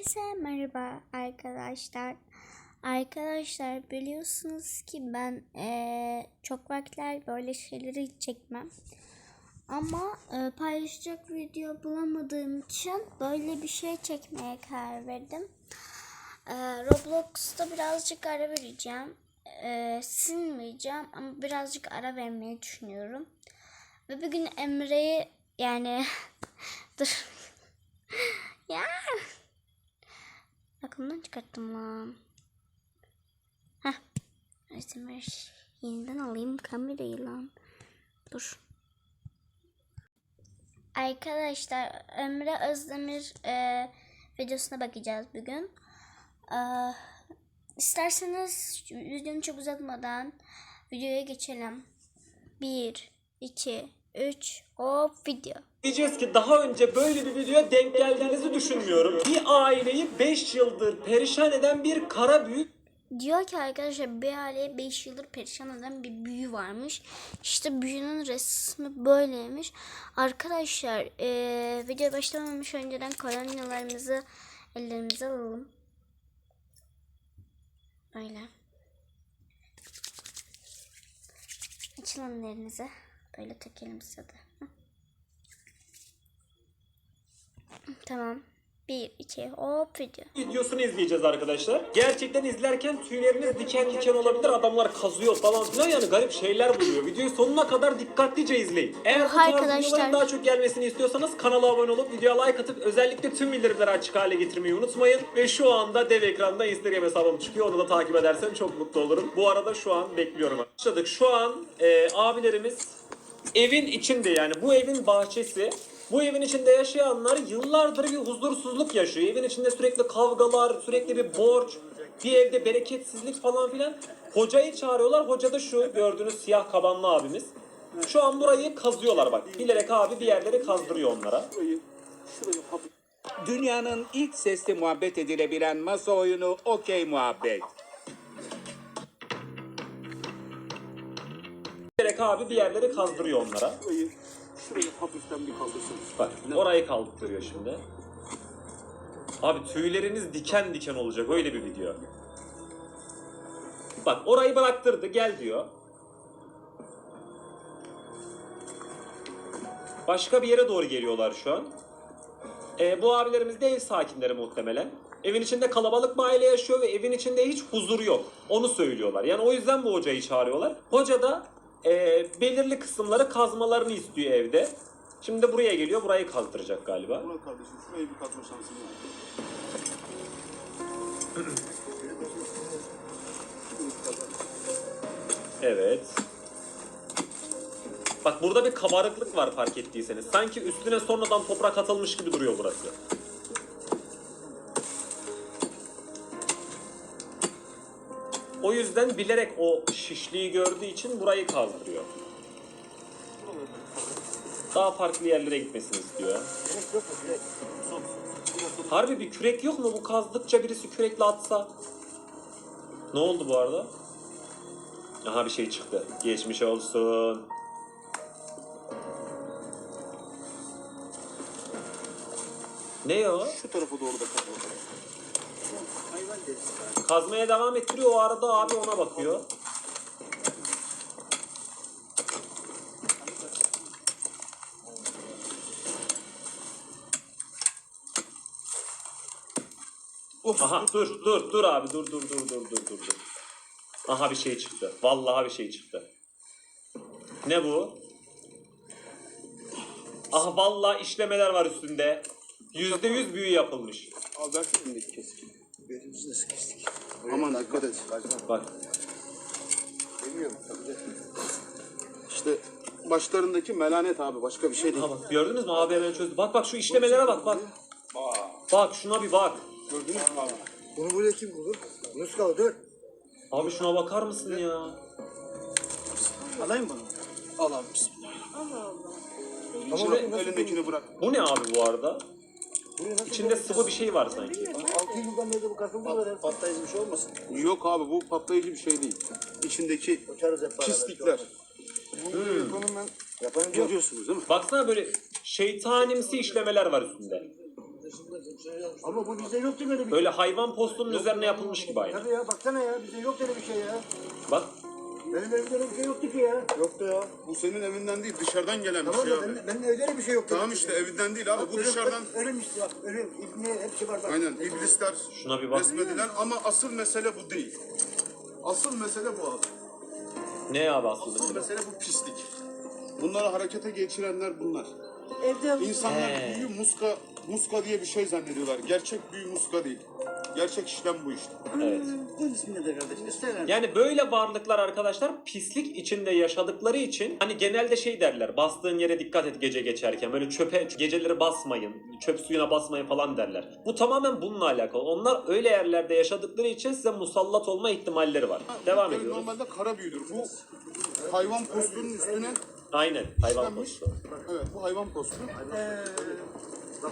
Herkese merhaba arkadaşlar. Arkadaşlar biliyorsunuz ki ben eee, çok vakitler böyle şeyleri çekmem. Ama eee, paylaşacak video bulamadığım için böyle bir şey çekmeye karar verdim. Eee, Roblox'ta birazcık ara vereceğim. Eee, silmeyeceğim ama birazcık ara vermeyi düşünüyorum. Ve bir gün Emre'yi yani dur. ya Aklımdan çıkarttım lan. Heh. Özdemir. Yeniden alayım kamerayı lan. Dur. Arkadaşlar Emre Özdemir e, videosuna bakacağız bugün. E, isterseniz videonu çok uzatmadan videoya geçelim. 1, 2, 3, hop video. Diyeceğiz ki daha önce böyle bir videoya denk geldiğinizi düşünmüyorum. Bir aileyi 5 yıldır perişan eden bir kara büyü Diyor ki arkadaşlar bir aileye 5 yıldır perişan eden bir büyü varmış. İşte büyünün resmi böyleymiş. Arkadaşlar eee video başlamamış önceden kolonyalarımızı ellerimize alalım. Böyle. Açılın elinize. Böyle tekelim size de. Tamam. 1, 2, hop video. videosunu izleyeceğiz arkadaşlar. Gerçekten izlerken tüyleriniz diken diken olabilir. Adamlar kazıyor falan filan yani garip şeyler buluyor. Videoyu sonuna kadar dikkatlice izleyin. Eğer bu tarz videoların daha çok gelmesini istiyorsanız kanala abone olup videoya like atıp özellikle tüm bildirimleri açık hale getirmeyi unutmayın. Ve şu anda dev ekranda Instagram hesabım çıkıyor. Onu da takip edersem çok mutlu olurum. Bu arada şu an bekliyorum. Başladık. Şu an e, abilerimiz evin içinde yani bu evin bahçesi. Bu evin içinde yaşayanlar yıllardır bir huzursuzluk yaşıyor. Evin içinde sürekli kavgalar, sürekli bir borç, bir evde bereketsizlik falan filan. Hocayı çağırıyorlar. Hoca da şu gördüğünüz siyah kabanlı abimiz. Şu an burayı kazıyorlar bak. Bilerek abi bir yerleri kazdırıyor onlara. Dünyanın ilk sesli muhabbet edilebilen masa oyunu Okey Muhabbet. Bilerek abi bir yerleri kazdırıyor onlara. Şurayı, hafiften bir kaldırsın. Bak orayı kaldırıyor şimdi. Abi tüyleriniz diken diken olacak öyle bir video. Bak orayı bıraktırdı gel diyor. Başka bir yere doğru geliyorlar şu an. Ee, bu abilerimiz de ev sakinleri muhtemelen. Evin içinde kalabalık bir aile yaşıyor ve evin içinde hiç huzur yok. Onu söylüyorlar. Yani o yüzden bu hocayı çağırıyorlar. Hoca da e, belirli kısımları kazmalarını istiyor evde. Şimdi de buraya geliyor. Burayı kazdıracak galiba. Murat kardeşim şurayı bir kazma şansın var. Evet. Bak burada bir kabarıklık var fark ettiyseniz. Sanki üstüne sonradan toprak atılmış gibi duruyor burası. O yüzden bilerek o şişliği gördüğü için burayı kazdırıyor. Daha farklı yerlere gitmesini istiyor. Harbi bir kürek yok mu? Bu kazdıkça birisi kürekle atsa. Ne oldu bu arada? Aha bir şey çıktı. Geçmiş olsun. Ne o? Şu tarafa doğru da kazma. Kazmaya devam ettiriyor. O arada abi ona bakıyor. Aha dur dur dur abi dur dur dur dur dur dur. Aha bir şey çıktı. Vallahi bir şey çıktı. Ne bu? Aha vallahi işlemeler var üstünde. Yüzde yüz büyü yapılmış. Al elindeki kesik. Aman dikkat et. Bak İşte başlarındaki melanet abi başka bir şey değil. Bak gördünüz mü abi hemen çözdü. Bak bak şu işlemelere bak bak. Bak şuna bir bak. Gördünüz mü abi? Bunu buraya kim bulur? Yunus kaldı. Abi şuna bakar mısın ya? Alayım bunu. Al abi bismillah. Ama Şimdi nasıl elindekini bırak. Bu ne abi bu arada? İçinde sıvı bir şey var sanki. 6 yıldan beri bu kasıldı hep. Patlayıcı bir şey olmasın? Yok abi bu patlayıcı bir şey değil. İçindeki Uçarız hep beraber. pislikler. Bunu ben. Yok. Görüyorsunuz değil mi? Baksana böyle şeytanimsi işlemeler var üstünde. Ama bu bizde yoktu böyle bir şey. Böyle hayvan postunun üzerine yapılmış gibi aynı. Tabii ya baksana ya bizde yok öyle bir şey ya. Bak Benim evimde öyle bir şey yoktu ki ya. Yoktu ya. Bu senin evinden değil dışarıdan gelen bir Tamam şey da abi. benim, benim evde öyle bir şey yoktu. Tamam işte evinden değil abi. Bu Ölüm- dışarıdan Ölüm işte bak ölüm, ibne hepsi var bak. aynen iblisler şuna bir bak. resmedilen ama asıl mesele bu değil. Asıl mesele bu abi. Ne abi aslında? Asıl mesele bu pislik. Bunları harekete geçirenler bunlar. İnsanlar He. büyü muska, muska diye bir şey zannediyorlar. Gerçek büyü muska değil. Gerçek işlem bu işte. Evet. Bu ismi de kardeşim. Yani böyle varlıklar arkadaşlar pislik içinde yaşadıkları için hani genelde şey derler bastığın yere dikkat et gece geçerken böyle çöpe geceleri basmayın çöp suyuna basmayın falan derler. Bu tamamen bununla alakalı. Onlar öyle yerlerde yaşadıkları için size musallat olma ihtimalleri var. Devam ediyoruz. Normalde kara büyüdür. Bu hayvan postunun üstüne Aynen hayvan postu. Evet bu hayvan postu.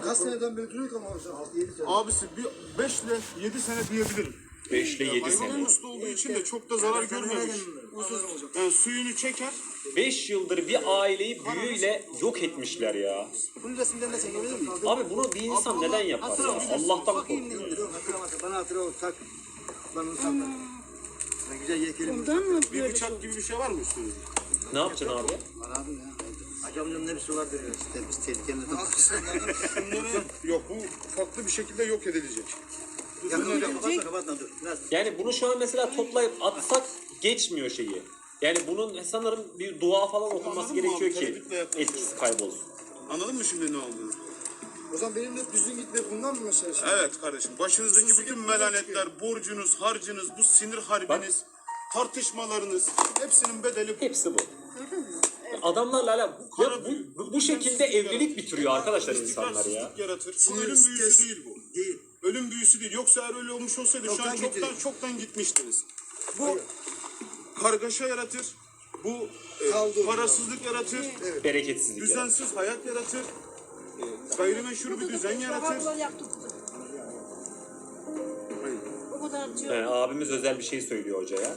Kaç seneden beri duruyor ama 6-7 sene. Abisi bir 5 ile 7 sene diyebilirim. 5 ile 7 Hayvan sene. postu olduğu için de çok da zarar görmemiş. Yani suyunu çeker. 5 yıldır bir aileyi büyüyle yok etmişler ya. Bunun resimlerini de çekebilir miyim? Abi bunu bir insan neden yapar ya? Allah'tan korkuyor. Bana hatıra ol tak. Ben onu saklarım. Ben güzel yekerim. Bir bıçak gibi bir şey var mı üstünde? Ne yapacaksın abi? Var abi ya. Acamcım ne bir su var diyor. İşte biz tehlikeli de Bunları yok bu farklı bir şekilde yok edilecek. Yakın kapatma kapatma dur. Biraz Yani bunu şu an mesela toplayıp atsak geçmiyor şeyi. Yani bunun sanırım bir dua falan okunması Anladın mı gerekiyor abi? ki Tereddütle etkisi kaybolsun. Anladın mı şimdi ne olduğunu? O zaman benimle düzgün gitme bundan mı mesela? Evet kardeşim. Başınızdaki bütün melanetler, borcunuz, harcınız, bu sinir harbiniz, tartışmalarınız hepsinin bedeli bu. Hepsi bu. Adamlarla ala bu, ya bu, bu, bu şekilde evlilik bitiriyor arkadaşlar insanlar ya. Yaratır. Bu Sinir, ölüm büyüsü değil bu. Değil. Ölüm büyüsü değil. Yoksa eğer öyle olmuş olsaydı şu an Çoktan çoktan getirir. çoktan gitmiştiniz. Bu kargaşa yaratır. Bu e, Kavga olur. parasızlık yaratır. Bereketsizlik yani. Düzensiz hayat yaratır. E, gayrimeşru bir düzen yaratır. O kadar atıyor. He, abimiz özel bir şey söylüyor hocaya.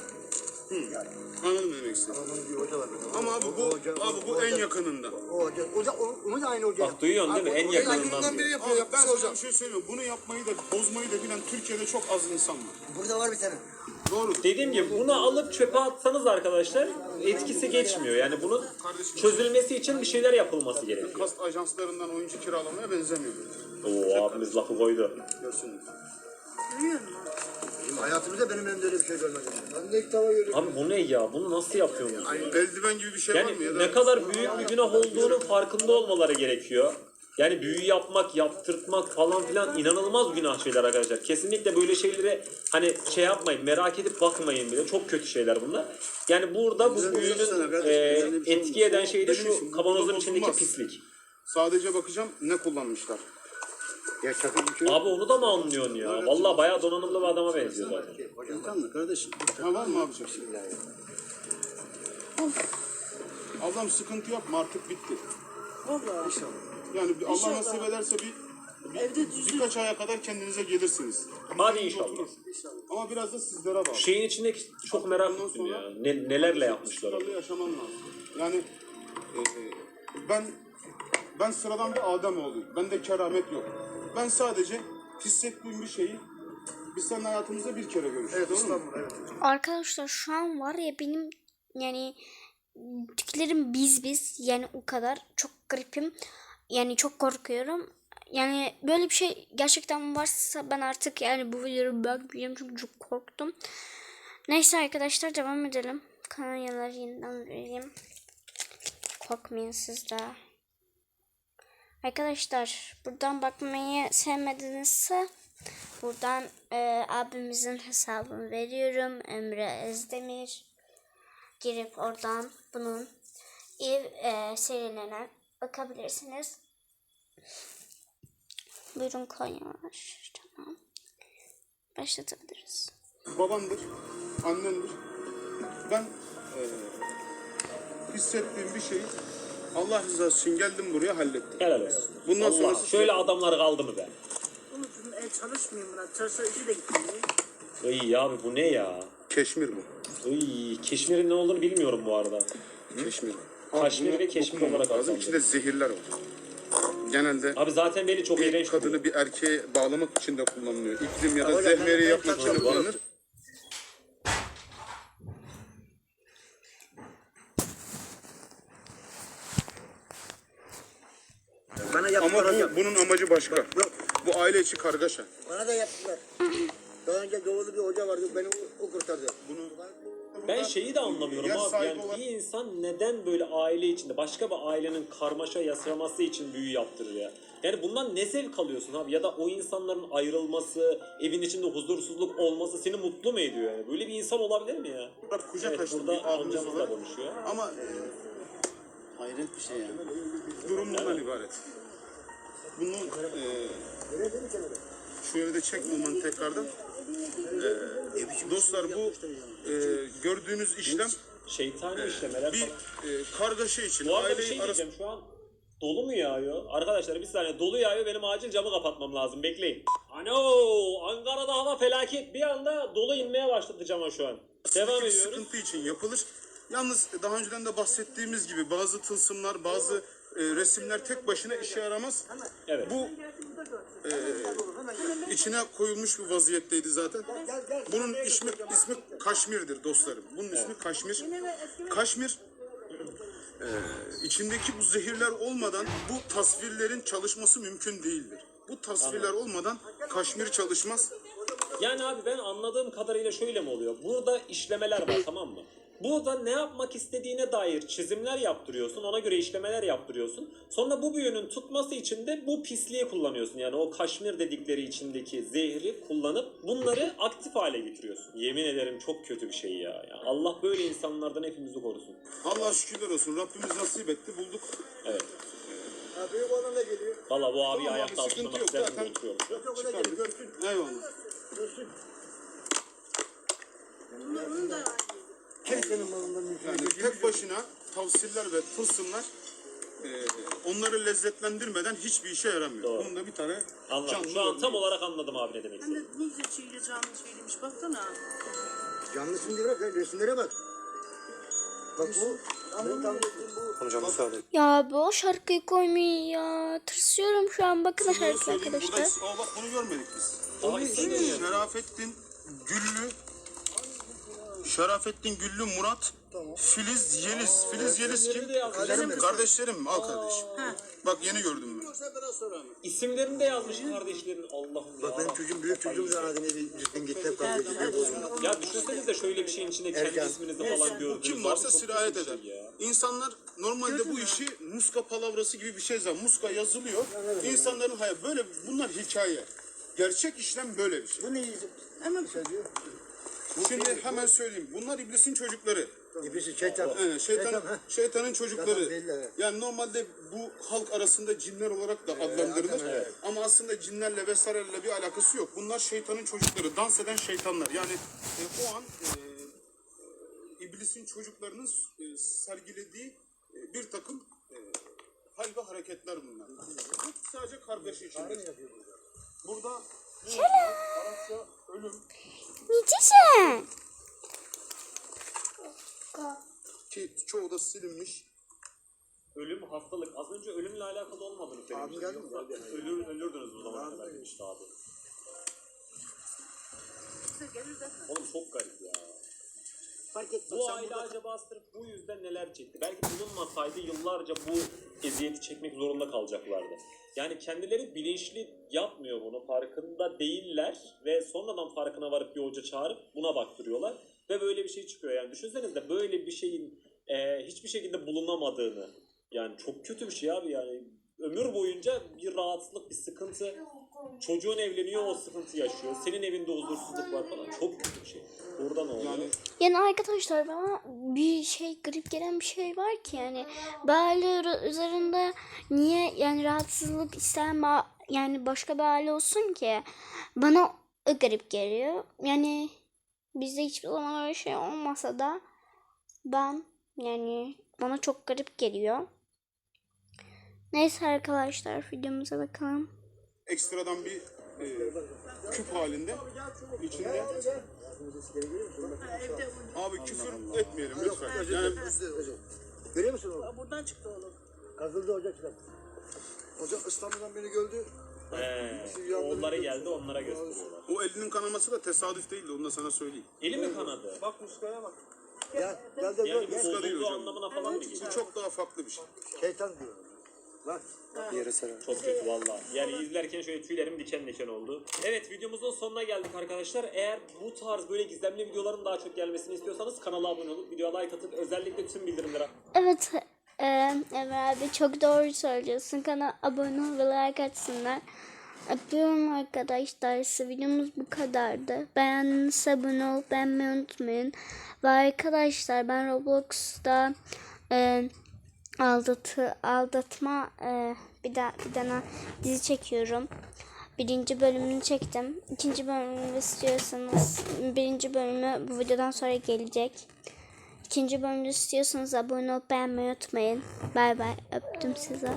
Anladın mı demek istediğim? Onun bir hoca var. Ama abi bu, abi bu en yakınında. O hoca, hoca, o- onu da aynı hoca. Bak duyuyorsun değil mi? En yakınından biri diyor. yapıyor. Abi ben Yapmış sana hocam. bir şey söyleyeyim. Bunu yapmayı da bozmayı da bilen Türkiye'de çok az insan var. Burada var bir tane. Doğru. Dediğim gibi bunu alıp çöpe atsanız arkadaşlar etkisi geçmiyor. Yani bunun çözülmesi için bir şeyler yapılması gerekiyor. Kast ajanslarından oyuncu kiralamaya benzemiyor. Oo abimiz lafı koydu. Görsünüz. Bizim hayatımızda benim elimde öyle bir şey görmedim. Ben de ilk defa görüyorum. Abi bu ne ya? Bunu nasıl yapıyorsunuz? Eldiven gibi bir şey var Yani mı ya da? ne kadar büyük bir günah olduğunun farkında olmaları gerekiyor. Yani büyü yapmak, yaptırtmak falan filan inanılmaz günah şeyler arkadaşlar. Kesinlikle böyle şeylere hani şey yapmayın, merak edip bakmayın bile. Çok kötü şeyler bunlar. Yani burada bu büyünün e, etki eden şey de şu kavanozun içindeki pislik. Sadece bakacağım ne kullanmışlar. Ya çakır bir şey Abi onu da mı anlıyorsun ya? Vallahi bayağı donanımlı bir adama benziyor zaten. Hocam da kardeşim. Ha var mı abicim? Allah'ım sıkıntı yapma artık bitti. Vallahi. Yani bir Allah İnşallah. nasip ederse bir, bir Evde düzgün. birkaç aya kadar kendinize gelirsiniz. Hadi inşallah. Ama biraz da sizlere bağlı. Şeyin içindeki çok merak ettim ya. Ne, nelerle yapmışlar onu. Sıralı yaşaman lazım. Yani e, ben ben sıradan bir Adem oğluyum. Bende keramet yok. Ben sadece hissettiğim bir şeyi biz seninle hayatımızda bir kere görüştük. Evet doğru mu? İstanbul evet. Arkadaşlar şu an var ya benim yani tüklerim biz biz yani o kadar çok gripim yani çok korkuyorum. Yani böyle bir şey gerçekten varsa ben artık yani bu videoyu bakmayacağım çünkü çok korktum. Neyse arkadaşlar devam edelim. Kanalyaları yeniden vereyim. Korkmayın siz de. Arkadaşlar buradan bakmayı sevmedinizse buradan e, abimizin hesabını veriyorum. Emre Özdemir. Girip oradan bunun ev e, serilerine bakabilirsiniz. Buyurun Konyalar. Tamam. Başlatabiliriz. Babandır, annendir. Ben e, hissettiğim bir şeyi Allah rızası için geldim buraya hallettim. Helal olsun. Bundan Allah, sonrası şöyle adamlar kaldı mı be? Unutun el çalışmıyor Murat. Çalışsa işi de gitmiyor. İyi abi bu ne ya? Keşmir bu. Iy, Keşmir'in ne olduğunu bilmiyorum bu arada. Keşmir. Kaşmir Buna ve keşmir dokunmamak olarak lazım. adlandırılıyor. İçinde zehirler var. genelde Abi zaten beni çok bir iğrenç kadını bir erkeğe bağlamak için de kullanılıyor. İklim ya da zehmeri yapmak için de kullanılır. Bana Ama yaptılar hocam. bu, bunun amacı başka. Yok. Bu aile içi kargaşa. Bana da yaptılar. Daha önce doğulu bir hoca vardı. Beni o, o kurtardı. Bunu Ben şeyi de anlamıyorum abi. sahibi Yani olan- bir insan neden böyle aile içinde başka bir ailenin karmaşa yasaması için büyü yaptırır ya? Yani bundan ne zevk alıyorsun abi? Ya da o insanların ayrılması, evin içinde huzursuzluk olması seni mutlu mu ediyor yani? Böyle bir insan olabilir mi ya? Kucak Evet, açtı burada bir abimiz amcamız da olarak. konuşuyor. Ama e, Hayret bir şey yani. Durum bundan ibaret. Bunu e, şöyle de çekmem tekrardan. E, dostlar bu e, gördüğünüz işlem Şeytani işlemeler bir e, kargaşa için. Bu arada bir şey arası diyeceğim şu an dolu mu yağıyor? Arkadaşlar bir saniye dolu yağıyor benim acil camı kapatmam lazım bekleyin. Ano Ankara'da hava felaket bir anda dolu inmeye başladı cama şu an. Devam ediyoruz. sıkıntı için yapılır. Yalnız daha önceden de bahsettiğimiz gibi bazı tılsımlar, bazı e, resimler tek başına işe yaramaz. Evet. Bu e, içine koyulmuş bir vaziyetteydi zaten. Bunun ismi, ismi Kaşmir'dir dostlarım. Bunun ismi Kaşmir. Kaşmir e, içindeki bu zehirler olmadan bu tasvirlerin çalışması mümkün değildir. Bu tasvirler olmadan Kaşmir çalışmaz. Yani abi ben anladığım kadarıyla şöyle mi oluyor? Burada işlemeler var tamam mı? Burada ne yapmak istediğine dair çizimler yaptırıyorsun. Ona göre işlemeler yaptırıyorsun. Sonra bu büyünün tutması için de bu pisliği kullanıyorsun. Yani o kaşmir dedikleri içindeki zehri kullanıp bunları aktif hale getiriyorsun. Yemin ederim çok kötü bir şey ya. ya Allah böyle insanlardan hepimizi korusun. Allah şükürler olsun. Rabbimiz nasip etti. Bulduk. Evet. Ha, büyük olan da geliyor. Valla bu abi Tamam abi, ayakta sıkıntı yok. isteyen Zaten- oturuyormuş. ya. Çok da geliyor. Görsün. Eyvallah. Görsün. Kimsenin malında Yani tek başına tavsiller ve tılsımlar e, onları lezzetlendirmeden hiçbir işe yaramıyor. Doğru. Bunun da bir tane Anladım. canlı Şu an tam olarak anladım abi ne demek Hem de istediğini. güzel çiğli canlı çiğliymiş baksana. Canlı şimdi bırak. Resimlere bak. Bak bu. Bu tam bu. Ya bu o şarkıyı koymayın ya. Tırsıyorum şu an. Bakın Bunu şarkı arkadaşlar. Burada, aa bak bunu görmedik biz. Ya? Şerafettin Güllü Şerafettin Güllü Murat Filiz Yeliz Filiz Yeliz kim? Yazmış. Kardeşlerim? Al kardeşim. Bak yeni gördüm ben. İsimlerini de yazmış kardeşlerin. Allah'ım ya. Bak benim çocuğum büyük çocuğum da adını bir cidden gitti hep kaldı. Ya düşünsenize şöyle bir şeyin içinde kendi Erken. isminizi falan gördüğünüz. Kim var. varsa Çok sirayet kötü bir eder. şey ya. İnsanlar normalde bu işi muska palavrası gibi bir şey zaten. Muska yazılıyor. İnsanların hayat böyle bunlar hikaye. Gerçek işlem böyle bir şey. Bu ne yiyecek? Hemen şey diyor. Şimdi hemen söyleyeyim. Bunlar iblisin çocukları. İblisi şeytan. Evet, şeytan, şeytanın çocukları. Yani normalde bu halk arasında cinler olarak da adlandırılır. Ama aslında cinlerle vesaireyle bir alakası yok. Bunlar şeytanın çocukları, dans eden şeytanlar. Yani e, o an e, iblisin çocuklarının e, sergilediği e, bir takım e, hal ve hareketler bunlar. Bu sadece kargaşa içindir. Burada yazıyor? Arapça ölüm Necisin? ki çoğu da silinmiş. Ölüm, hastalık. Az önce ölümle alakalı olmadığını söylemiştim. geldi mi? Yoksa Ölür, ölürdünüz bu zamana kadar demişti abi. Oğlum çok garip ya. Fark etmez. Bu aile burada- acaba sırf bu yüzden neler çekti? Belki bulunmasaydı yıllarca bu eziyeti çekmek zorunda kalacaklardı. Yani kendileri bilinçli yapmıyor bunu, farkında değiller ve sonradan farkına varıp bir hoca çağırıp buna baktırıyorlar ve böyle bir şey çıkıyor. Yani düşünsenize böyle bir şeyin e, hiçbir şekilde bulunamadığını. Yani çok kötü bir şey abi yani. Ömür boyunca bir rahatsızlık, bir sıkıntı. Çocuğun evleniyor, o sıkıntı yaşıyor. Senin evinde huzursuzluk var falan. Çok kötü bir şey. Burada ne oluyor? Yani Yani arkadaşlar bana bir şey garip gelen bir şey var ki yani böyle üzerinde niye yani rahatsızlık isteyen ba- yani başka bir aile olsun ki bana o garip geliyor. Yani bizde hiçbir zaman öyle şey olmasa da ben yani bana çok garip geliyor. Neyse arkadaşlar videomuza bakalım. ekstradan bir e, küp halinde içinde Abi küfür etmeyelim lütfen. Yani Görüyor musun oğlum? buradan çıktı oğlum. Kazıldı hoca çıkar. Hocam İstanbul'dan beni gördü. He, oğulları geldi onlara gösteriyorlar. O elinin kanaması da tesadüf değildi onu da sana söyleyeyim. Eli mi kanadı? Bak muskaya bak. Gel, gel de Yani gel. bu Muska değil bozulduğu hocam. anlamına falan mı geliyor? Bu çok daha farklı bir şey. Şeytan diyor. Bak. Çok kötü valla. Yani izlerken şöyle tüylerim diken diken oldu. Evet videomuzun sonuna geldik arkadaşlar. Eğer bu tarz böyle gizemli videoların daha çok gelmesini istiyorsanız kanala abone olup videoya like atıp özellikle tüm bildirimleri Evet e, Emre abi çok doğru söylüyorsun. Kanala abone ol ve like atsınlar. Öpüyorum arkadaşlar. Size videomuz bu kadardı. Beğendiyseniz abone olup beğenmeyi unutmayın. Ve arkadaşlar ben Roblox'ta e, aldatı, aldatma e, bir, da, bir tane dizi çekiyorum. Birinci bölümünü çektim. İkinci bölümünü istiyorsanız birinci bölümü bu videodan sonra gelecek. İkinci bölümde istiyorsanız abone olup beğenmeyi unutmayın. Bay bay. Öptüm size.